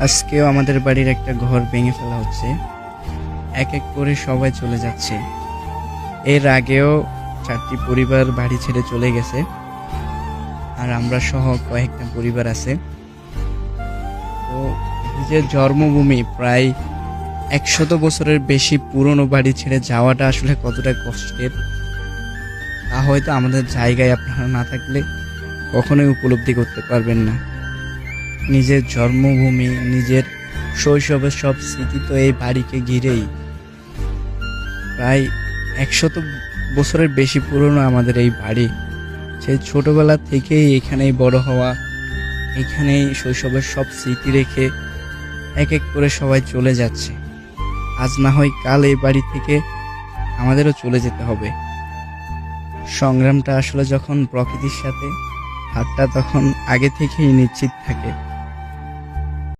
আজকেও আমাদের বাড়ির একটা ঘর ভেঙে ফেলা হচ্ছে। এক এক করে সবাই চলে যাচ্ছে। এর আগেও চারটি পরিবার বাড়ি ছেড়ে চলে গেছে। আর আমরা সহ কয়েকটা পরিবার আছে। তো নিজের জন্মভূমি প্রায় একশত বছরের বেশি পুরনো বাড়ি ছেড়ে যাওয়াটা আসলে কতটা কষ্টের, তা হয়তো আমাদের জায়গায় আপনারা না থাকলে কখনোই উপলব্ধি করতে পারবেন না। নিজের জন্মভূমি, নিজের শৈশবের সব স্মৃতি তো এই বাড়িকে ঘিরেই। প্রায় একশত বছরের বেশি পুরনো আমাদের এই বাড়ি। সেই ছোটবেলা থেকেই এখানেই বড় হওয়া, এখানেই শৈশবের সব স্মৃতি রেখে এক এক করে সবাই চলে যাচ্ছে। আজ না হয় কাল এই বাড়ি থেকে আমাদেরও চলে যেতে হবে। সংগ্রামটা আসলে যখন প্রকৃতির সাথে, হাতটা তখন আগে থেকেই নিশ্চিত থাকে।